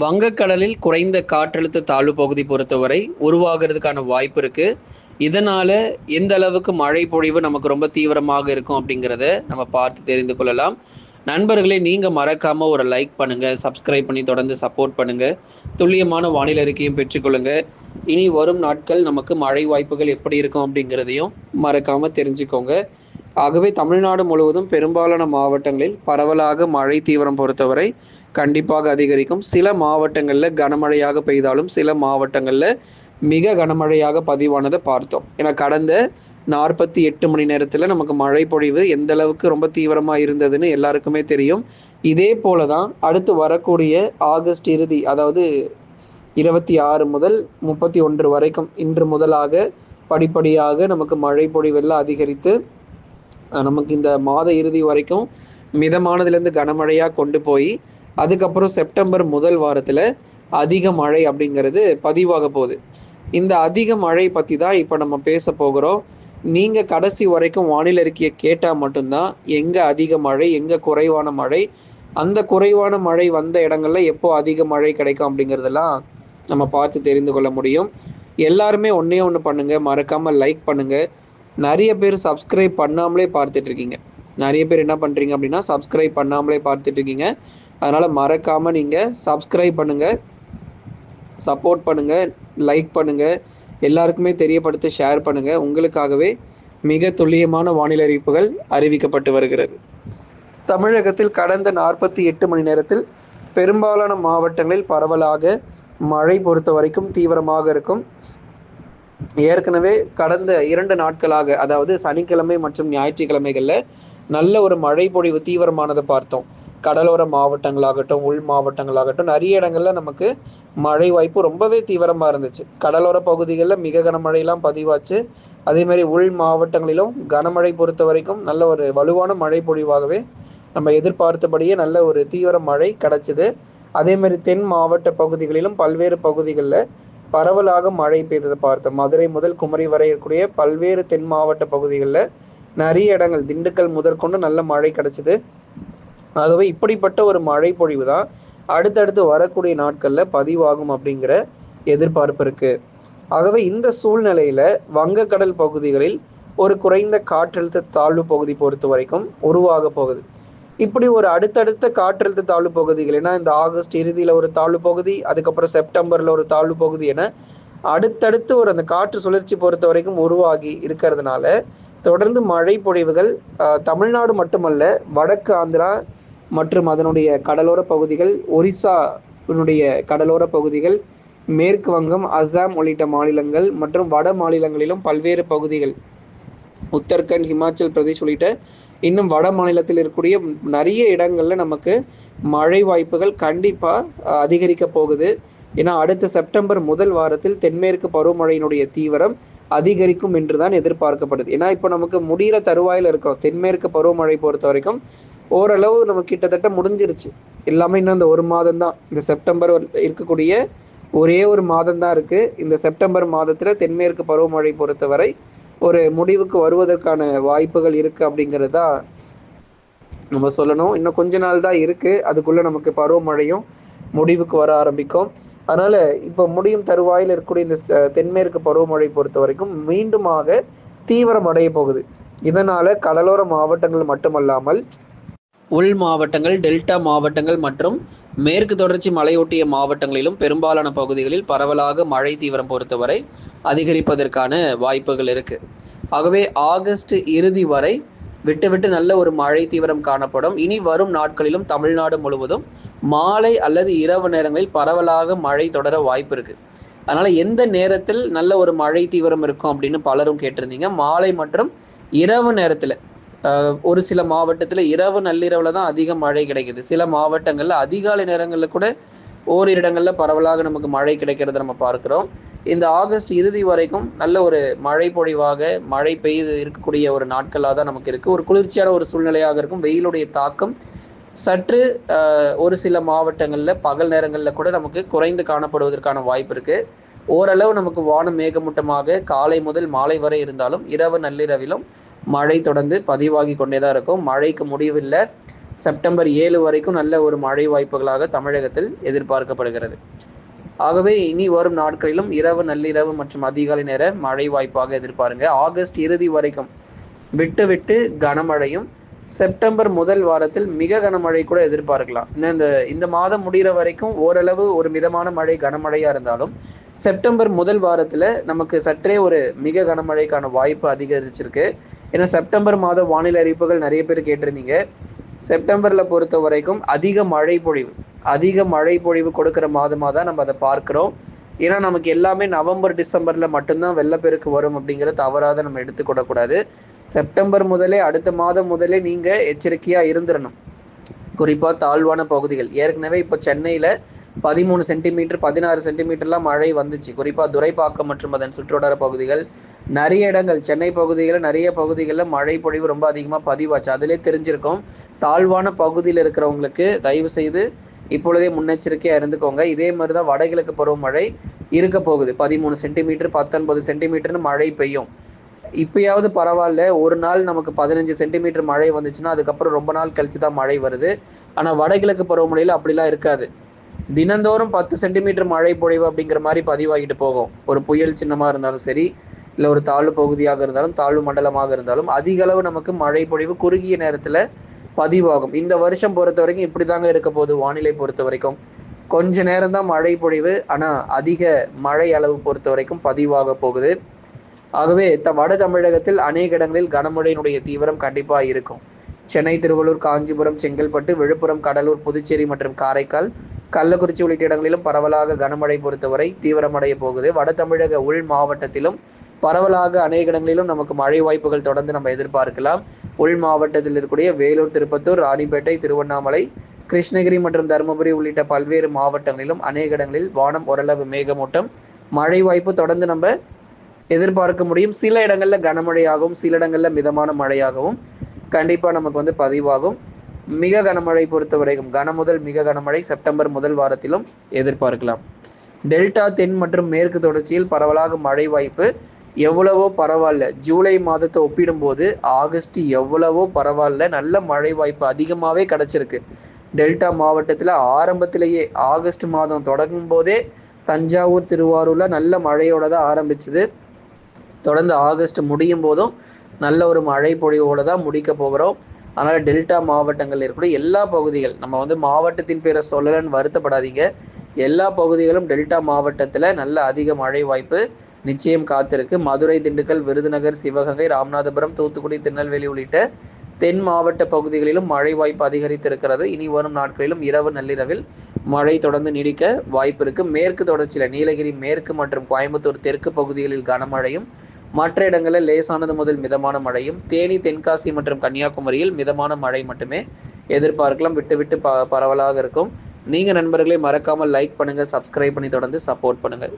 வங்கக்கடலில் குறைந்த காற்றழுத்த தாழ்வு பகுதி பொறுத்தவரை உருவாகிறதுக்கான வாய்ப்பு இருக்கு. இதனால எந்த அளவுக்கு மழை பொழிவு நமக்கு ரொம்ப தீவிரமாக இருக்கும் அப்படிங்கிறத நம்ம பார்த்து தெரிந்து கொள்ளலாம். நண்பர்களே நீங்க மறக்காம ஒரு லைக் பண்ணுங்க சப்ஸ்கிரைப் பண்ணி தொடர்ந்து சப்போர்ட் பண்ணுங்க. துல்லியமான வானிலை அறிக்கையும் பெற்றுக்கொள்ளுங்க இனி வரும் நாட்கள் நமக்கு மழை வாய்ப்புகள் எப்படி இருக்கும் அப்படிங்கிறதையும் மறக்காம தெரிஞ்சுக்கோங்க. ஆகவே தமிழ்நாடு முழுவதும் பெரும்பாலான மாவட்டங்களில் பரவலாக மழை தீவிரம் பொறுத்தவரை கண்டிப்பாக அதிகரிக்கும். சில மாவட்டங்களில் கனமழையாக பெய்தாலும் சில மாவட்டங்களில் மிக கனமழையாக பதிவானதை பார்த்தோம். ஏன்னா கடந்த நாற்பத்தி எட்டு மணி நேரத்தில் நமக்கு மழை பொழிவு எந்த அளவுக்கு ரொம்ப தீவிரமாக இருந்ததுன்னு எல்லாருக்குமே தெரியும். இதே போல தான் அடுத்து வரக்கூடிய ஆகஸ்ட் இறுதி அதாவது இருபத்தி ஆறு முதல் முப்பத்தி ஒன்று வரைக்கும் இன்று முதலாக படிப்படியாக நமக்கு மழை பொழிவெல்லாம் அதிகரித்து நமக்கு இந்த மாத இறுதி வரைக்கும் மிதமானதுலேருந்து கனமழையாக கொண்டு போய் அதுக்கப்புறம் செப்டம்பர் முதல் வாரத்தில் அதிக மழை அப்படிங்கிறது பதிவாக போகுது. இந்த அதிக மழை பற்றி தான் இப்போ நம்ம பேச போகிறோம். நீங்கள் கடைசி வரைக்கும் வானிலை அறிக்கையை கேட்டால் மட்டும்தான் எங்கே அதிக மழை எங்கே குறைவான மழை அந்த குறைவான மழை வந்த இடங்கள்ல எப்போ அதிக மழை கிடைக்கும் அப்படிங்கிறதெல்லாம் நம்ம பார்த்து தெரிந்து கொள்ள முடியும். எல்லாருமே ஒன்றே ஒன்று பண்ணுங்கள் மறக்காமல் லைக் பண்ணுங்கள் நிறைய பேர் சப்ஸ்கிரைப் பண்ணாமலே பார்த்துட்டு இருக்கீங்க. நிறைய பேர் என்ன பண்ணுறீங்க அப்படின்னா சப்ஸ்கிரைப் பண்ணாமலே பார்த்துட்டு இருக்கீங்க. அதனால் மறக்காமல் நீங்கள் சப்ஸ்கிரைப் பண்ணுங்கள் சப்போர்ட் பண்ணுங்கள் லைக் பண்ணுங்கள் எல்லாருக்குமே தெரியப்படுத்த ஷேர் பண்ணுங்கள் உங்களுக்காகவே மிக துல்லியமான வானிலை அறிவிப்புகள் அறிவிக்கப்பட்டு வருகிறது. தமிழகத்தில் கடந்த நாற்பத்தி எட்டு மணி நேரத்தில் பெரும்பாலான மாவட்டங்களில் பரவலாக மழை பொறுத்த வரைக்கும் தீவிரமாக இருக்கும். ஏற்கனவே கடந்த இரண்டு நாட்களாக அதாவது சனிக்கிழமை மற்றும் ஞாயிற்றுக்கிழமைகளில் நல்ல ஒரு மழை பொழிவு தீவிரமானதை பார்த்தோம். கடலோர மாவட்டங்களாகட்டும் உள் மாவட்டங்களாகட்டும் நிறைய இடங்கள்ல நமக்கு மழை வாய்ப்பு ரொம்பவே தீவிரமாக இருந்துச்சு. கடலோர பகுதிகளில் மிக கனமழையெல்லாம் பதிவாச்சு. அதே மாதிரி உள் மாவட்டங்களிலும் கனமழை பொறுத்த வரைக்கும் நல்ல ஒரு வலுவான மழை பொழிவாகவே நம்ம எதிர்பார்த்தபடியே நல்ல ஒரு தீவிர மழை கிடைச்சிது. அதே மாதிரி தென் மாவட்ட பகுதிகளிலும் பல்வேறு பகுதிகளில் பரவலாக மழை பெய்ததை பார்த்தோம். மதுரை முதல் குமரி வரை இருக்கக்கூடிய பல்வேறு தென் மாவட்ட பகுதிகளில் நிறைய இடங்கள் திண்டுக்கல் முதற்கொண்டு நல்ல மழை கிடைச்சிது. ஆகவே இப்படிப்பட்ட ஒரு மழை பொழிவு தான் அடுத்தடுத்து வரக்கூடிய நாட்களில் பதிவாகும் அப்படிங்கிற எதிர்பார்ப்பு இருக்கு. ஆகவே இந்த சூழ்நிலையில வங்கக்கடல் பகுதிகளில் ஒரு குறைந்த காற்றழுத்த தாழ்வு பகுதி பொறுத்த வரைக்கும் உருவாக போகுது. இப்படி ஒரு அடுத்தடுத்த காற்றழுத்த தாழ்வு பகுதிகள் ஏன்னா இந்த ஆகஸ்ட் இறுதியில் ஒரு தாழ்வு பகுதி அதுக்கப்புறம் செப்டம்பரில் ஒரு தாழ்வு பகுதி என அடுத்தடுத்து ஒரு அந்த காற்று சுழற்சி பொறுத்த வரைக்கும் உருவாகி இருக்கிறதுனால தொடர்ந்து மழை பொழிவுகள் தமிழ்நாடு மட்டுமல்ல வடக்கு ஆந்திரா மற்றும் அதனுடைய கடலோர பகுதிகள் ஒரிசாவினுடைய கடலோர பகுதிகள் மேற்கு வங்கம் அசாம் உள்ளிட்ட மாநிலங்கள் மற்றும் வட மாநிலங்களிலும் பல்வேறு பகுதிகள். உத்தரகண்ட் ஹிமாச்சல் பிரதேஷ் உள்ளிட்ட இன்னும் வட மாநிலத்தில் இருக்கக்கூடிய நிறைய இடங்கள்ல நமக்கு மழை வாய்ப்புகள் கண்டிப்பாக அதிகரிக்க போகுது. ஏன்னா அடுத்த செப்டம்பர் முதல் வாரத்தில் தென்மேற்கு பருவமழையினுடைய தீவிரம் அதிகரிக்கும் என்று தான் எதிர்பார்க்கப்படுது. ஏன்னா இப்போ நமக்கு முடிகிற தருவாயில் இருக்கிறோம். தென்மேற்கு பருவமழை பொறுத்த வரைக்கும் ஓரளவு நம்ம கிட்டத்தட்ட முடிஞ்சிருச்சு. எல்லாமே இன்னும் இந்த ஒரு மாதம் தான் இந்த செப்டம்பர் இருக்கக்கூடிய ஒரே ஒரு மாதம் தான் இருக்கு. இந்த செப்டம்பர் மாதத்துல தென்மேற்கு பருவமழை பொறுத்தவரை ஒரு முடிவுக்கு வருவதற்கான வாய்ப்புகள் இருக்கு அப்படிங்கிறது தான் நம்ம சொல்லணும். இன்னும் கொஞ்ச நாள் தான் இருக்கு. அதுக்குள்ள நமக்கு பருவமழையும் முடிவுக்கு வர ஆரம்பிக்கும். அதனால இப்போ முடியும் தருவாயில் இருக்கக்கூடிய இந்த தென்மேற்கு பருவமழை பொறுத்த வரைக்கும் மீண்டுமாக தீவிரம் அடைய போகுது. இதனால கடலோர மாவட்டங்கள் மட்டுமல்லாமல் உள் மாவட்டங்கள் டெல்டா மாவட்டங்கள் மற்றும் மேற்கு தொடர்ச்சி மலையொட்டிய மாவட்டங்களிலும் பெரும்பாலான பகுதிகளில் பரவலாக மழை தீவிரம் பொறுத்தவரை அதிகரிப்பதற்கான வாய்ப்புகள் இருக்கு. ஆகவே ஆகஸ்ட் இறுதி வரை விட்டு விட்டு நல்ல ஒரு மழை தீவிரம் காணப்படும். இனி வரும் நாட்களிலும் தமிழ்நாடு முழுவதும் மாலை அல்லது இரவு நேரங்களில் பரவலாக மழை தொடர வாய்ப்பு இருக்கு. அதனால எந்த நேரத்தில் நல்ல ஒரு மழை தீவிரம் இருக்கும் அப்படின்னு பலரும் கேட்டிருந்தீங்க. மாலை மற்றும் இரவு நேரத்தில் ஒரு சில மாவட்டத்தில் இரவு நள்ளிரவில் தான் அதிக மழை கிடைக்குது. சில மாவட்டங்களில் அதிகாலை நேரங்களில் கூட ஓரிரு இடங்களில் பரவலாக நமக்கு மழை கிடைக்கிறத நம்ம பார்க்குறோம். இந்த ஆகஸ்ட் இறுதி வரைக்கும் நல்ல ஒரு மழை பொழிவாக மழை பெய்து இருக்கக்கூடிய ஒரு நாட்களாக தான் நமக்கு இருக்குது ஒரு குளிர்ச்சியான ஒரு சூழ்நிலையாக இருக்கும். வெயிலுடைய தாக்கம் சற்று ஒரு சில மாவட்டங்களில் பகல் நேரங்களில் கூட நமக்கு குறைந்து காணப்படுவதற்கான வாய்ப்பு இருக்குது ஓரளவு நமக்கு வானம் மேகமூட்டமாக காலை முதல் மாலை வரை இருந்தாலும் இரவு நள்ளிரவிலும் மழை தொடர்ந்து பதிவாகி கொண்டே தான் இருக்கும். மழைக்கு முடிவில்லை. செப்டம்பர் ஏழு வரைக்கும் நல்ல ஒரு மழை வாய்ப்புகளாக தமிழகத்தில் எதிர்பார்க்கப்படுகிறது. ஆகவே இனி வரும் நாட்களிலும் இரவு நள்ளிரவு மற்றும் அதிகாலை நேர மழை வாய்ப்பாக எதிர்பாருங்க. ஆகஸ்ட் இறுதி வரைக்கும் விட்டு விட்டு கனமழையும் செப்டம்பர் முதல் வாரத்தில் மிக கனமழை கூட எதிர்பார்க்கலாம். இன்னும் இந்த இந்த மாதம் முடிகிற வரைக்கும் ஓரளவு ஒரு மிதமான மழை கனமழையாக இருந்தாலும் செப்டம்பர் முதல் வாரத்தில் நமக்கு சற்றே ஒரு மிக கனமழைக்கான வாய்ப்பு அதிகரிச்சிருக்கு. ஏன்னா செப்டம்பர் மாத வானிலை அறிவிப்புகள் நிறைய பேர் கேட்டிருந்தீங்க. செப்டம்பரில் பொறுத்த வரைக்கும் அதிக மழை பொழிவு அதிக மழை பொழிவு கொடுக்குற மாதமாக தான் நம்ம அதை பார்க்குறோம். ஏன்னா நமக்கு எல்லாமே நவம்பர் டிசம்பரில் மட்டும்தான் வெள்ளப்பெருக்கு வரும் அப்படிங்கிறத தவறாத நம்ம எடுத்துக்கூடக்கூடாது செப்டம்பர் முதலே அடுத்த மாதம் முதலே நீங்கள் எச்சரிக்கையாக இருந்துடணும் குறிப்பாக தாழ்வான பகுதிகள். ஏற்கனவே இப்போ சென்னையில் பதிமூணு சென்டிமீட்டர் பதினாறு சென்டிமீட்டர்லாம் மழை வந்துச்சு. குறிப்பாக துரைப்பாக்கம் மற்றும் அதன் சுற்றுவட்டார பகுதிகள். நிறைய இடங்கள் சென்னை பகுதிகளில் நிறைய பகுதிகளில் மழை பொழிவு ரொம்ப அதிகமாக பதிவாச்சு. அதிலே தெரிஞ்சிருக்கும். தாழ்வான பகுதியில் இருக்கிறவங்களுக்கு தயவு செய்து இப்பொழுதே முன்னெச்சரிக்கையாக இருந்துக்கோங்க. இதே மாதிரி தான் வடகிழக்கு பருவமழை இருக்க போகுது. பதிமூணு சென்டிமீட்டர் பத்தொன்பது சென்டிமீட்டர்னு மழை பெய்யும். இப்பயாவது பரவாயில்ல. ஒரு நாள் நமக்கு பதினஞ்சு சென்டிமீட்டர் மழை வந்துச்சுன்னா அதுக்கப்புறம் ரொம்ப நாள் கழிச்சு தான் மழை வருது. ஆனால் வடகிழக்கு பருவமழையில் அப்படிலாம் இருக்காது. தினந்தோறும் பத்து சென்டிமீட்டர் மழை பொழிவு அப்படிங்கிற மாதிரி பதிவாகிட்டு போகும். ஒரு புயல் சின்னமாக இருந்தாலும் சரி இல்லை ஒரு தாழ்வு பகுதியாக இருந்தாலும் தாழ்வு மண்டலமாக இருந்தாலும் அதிக அளவு நமக்கு மழை பொழிவு குறுகிய நேரத்தில் பதிவாகும். இந்த வருஷம் பொறுத்த வரைக்கும் இப்படி தாங்க இருக்க போகுது வானிலை பொறுத்த வரைக்கும். கொஞ்ச நேரம் தான் மழை பொழிவு ஆனால் அதிக மழை அளவு பொறுத்த வரைக்கும் பதிவாக போகுது. ஆகவே த வட தமிழகத்தில் அநேக இடங்களில் கனமழையினுடைய தீவிரம் கண்டிப்பாக இருக்கும். சென்னை திருவள்ளூர் காஞ்சிபுரம் செங்கல்பட்டு விழுப்புரம் கடலூர் புதுச்சேரி மற்றும் காரைக்கால் கள்ளக்குறிச்சி உள்ளிட்ட இடங்களிலும் பரவலாக கனமழை பொறுத்தவரை தீவிரமடைய போகுது. வட தமிழக உள் மாவட்டத்திலும் பரவலாக அநேக இடங்களிலும் நமக்கு மழை வாய்ப்புகள் தொடர்ந்து நம்ம எதிர்பார்க்கலாம். உள் மாவட்டத்தில் இருக்கக்கூடிய வேலூர் திருப்பத்தூர் ராணிப்பேட்டை திருவண்ணாமலை கிருஷ்ணகிரி மற்றும் தருமபுரி உள்ளிட்ட பல்வேறு மாவட்டங்களிலும் அநேக இடங்களில் வானம் ஓரளவு மேகமூட்டம். மழை வாய்ப்பு தொடர்ந்து நம்ம எதிர்பார்க்க முடியும். சில இடங்களில் கனமழையாகவும் சில இடங்களில் மிதமான மழையாகவும் கண்டிப்பாக நமக்கு வந்து பதிவாகும். மிக கனமழை பொறுத்தவரைக்கும் கன முதல் மிக கனமழை செப்டம்பர் முதல் வாரத்திலும் எதிர்பார்க்கலாம். டெல்டா தென் மற்றும் மேற்கு தொடர்ச்சியில் பரவலாக மழை வாய்ப்பு எவ்வளவோ பரவாயில்ல. ஜூலை மாதத்தை ஒப்பிடும்போது ஆகஸ்ட் எவ்வளவோ பரவாயில்ல. நல்ல மழை வாய்ப்பு அதிகமாகவே கிடச்சிருக்கு. டெல்டா மாவட்டத்தில் ஆரம்பத்திலேயே ஆகஸ்ட் மாதம் தொடங்கும் போதே தஞ்சாவூர் திருவாரூரில் நல்ல மழையோட தான் ஆரம்பிச்சது. தொடர்ந்து ஆகஸ்ட் முடியும் போதும் நல்ல ஒரு மழை பொழிவோடு தான் முடிக்க போகிறோம். அதனால் டெல்டா மாவட்டங்கள் இருக்கக்கூடிய எல்லா பகுதிகள் நம்ம வந்து மாவட்டத்தின் பேரை சொல்லலன்னு வருத்தப்படாதீங்க. எல்லா பகுதிகளும் டெல்டா மாவட்டத்தில் நல்ல அதிக மழை வாய்ப்பு நிச்சயம் காத்திருக்கு. மதுரை திண்டுக்கல் விருதுநகர் சிவகங்கை ராமநாதபுரம் தூத்துக்குடி திருநெல்வேலி உள்ளிட்ட தென் மாவட்ட பகுதிகளிலும் மழை வாய்ப்பு அதிகரித்திருக்கிறது. இனி வரும் நாட்களிலும் இரவு நள்ளிரவில் மழை தொடர்ந்து நீடிக்க வாய்ப்பு இருக்கு. மேற்கு தொடர்ச்சியில் நீலகிரி மேற்கு மற்றும் கோயம்புத்தூர் தெற்கு பகுதிகளில் கனமழையும் மற்ற இடங்களில் லேசானது முதல் மிதமான மழையும் தேனி தென்காசி மற்றும் கன்னியாகுமரியில் மிதமான மழை மட்டுமே எதிர்பார்க்கலாம். விட்டு விட்டு ப பரவலாக இருக்கும். நீங்கள் நண்பர்களை மறக்காமல் லைக் பண்ணுங்கள் சப்ஸ்கிரைப் பண்ணி தொடர்ந்து சப்போர்ட் பண்ணுங்கள்